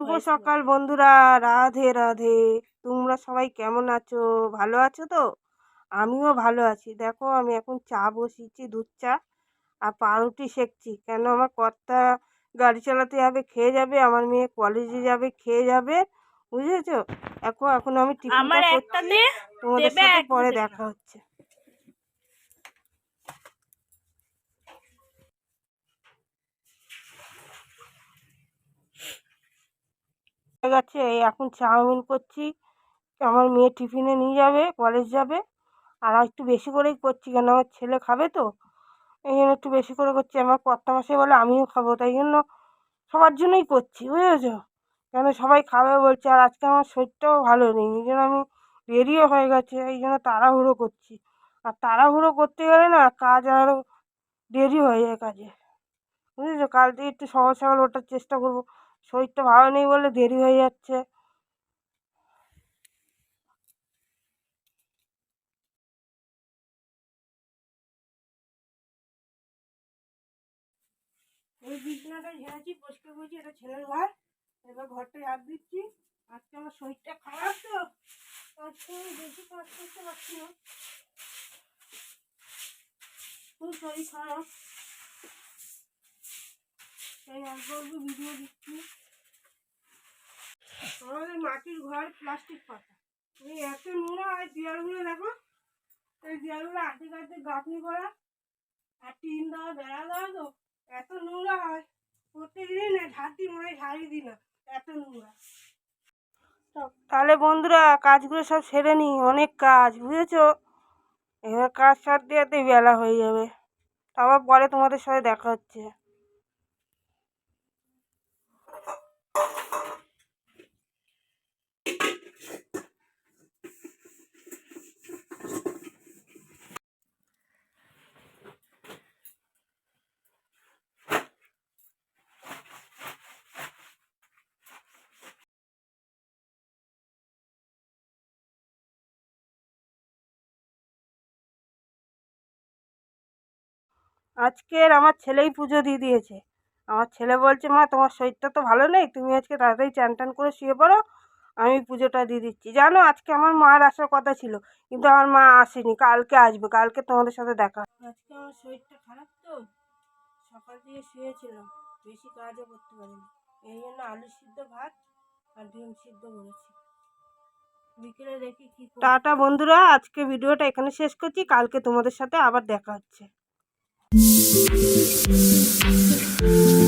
শুভ সকাল বন্ধুরা রাধে রাধে। তোমরা সবাই কেমন আছো? ভালো আছো তো? আমিও ভালো আছি। দেখো আমি এখন চা বসিয়েছি দুধ চা আর পাউরুটি সেঁকছি। কেন আমার কর্তা গাড়ি চালাতে যাবে খেয়ে যাবে আমার মেয়ে কলেজে যাবে খেয়ে যাবে বুঝেছ? এখন এখন আমি টিফিনটা করছি তোমাদের সাথে পরে দেখা হচ্ছে। গেছে, এই এখন চাউমিন করছি। আমার মেয়ে টিফিনে নিয়ে যাবে কলেজ যাবে। আর একটু বেশি করেই করছি, কেন আমার ছেলে খাবে তো? এই জন্য একটু বেশি করে করছি। আমার কর্তা মশাই বলে, আমিও খাব। তাই জন্য সবার জন্যই করছি, বুঝেছ? কেন সবাই খাবে বলছে, আর আজকে আমার শরীরটাও ভালো নেই। এই জন্য আমি দেরিও হয়ে গেছে, এই জন্য তাড়াহুড়ো করছি। আর তাড়াহুড়ো করতে গেলে না কাজ আরও দেরি হয়ে যায় কাজে। বুঝেছ? কাল থেকে একটু সকাল সকাল ওঠার চেষ্টা করব। শরীরটা ভালো নেই বলে দেরি হয়ে যাচ্ছে। এই বিছানাটা ঝেড়েছি পরিষ্কার করেছি এটা ছেলের ঘর। এবার ঘরটা ঝাড় দিচ্ছি। আজকে আমার শরীরটা খারাপ তো আজকে আমি বেশি কাজ করতে পারছি না। খুব শরীর খারাপ। তাই অল্প অল্প ভিডিও দিচ্ছি। মাটির ঘর প্লাস্টিক পাতা। এই এত নোংরা হয়, দেয়ালগুলো দেখো। এই দেয়ালগুলো আর্ধেক আর্ধেক গাঁথনি করা। আর টিন দেওয়া, বেড়া দেওয়া তো এত নোংরা হয়। প্রত্যেকদিন না ঝাড়তি মনে ঝাড়ি দিই না, এত নোংরা। তাহলে বন্ধুরা, কাজগুলো সব সেরে নি, অনেক কাজ, বুঝেছ? এবার কাজ সারতে সারতে বেলা হয়ে যাবে। আবার পরে তোমাদের সাথে দেখা হচ্ছে। আজকের আমার ছেলেই পুজো দিয়ে দিয়েছে। আমার ছেলে বলছে, মা, তোমার শরীরটা তো ভালো নেই, তুমি আজকে তাড়াতাড়ি চান টান করে শুয়ে পড়ো, আমি পুজোটা দিয়ে দিচ্ছি। জানো, আজকে আমার মার আসার কথা ছিল, কিন্তু আমার মা আসেনি, কালকে আসবে, কালকে তোমাদের সাথে দেখা আজকে আমার শরীরটা খারাপ তো, সকাল থেকে শুয়েছিলাম, বেশি কাজও করতে পারিনি, এই জন্য আলু সিদ্ধ ভাত আর ডিম সিদ্ধ করেছি। বিকেলে দেখি কি টাটা বন্ধুরা, আজকে ভিডিওটা এখানে শেষ করছি, কালকে তোমাদের সাথে আবার দেখা হচ্ছে। Thank you.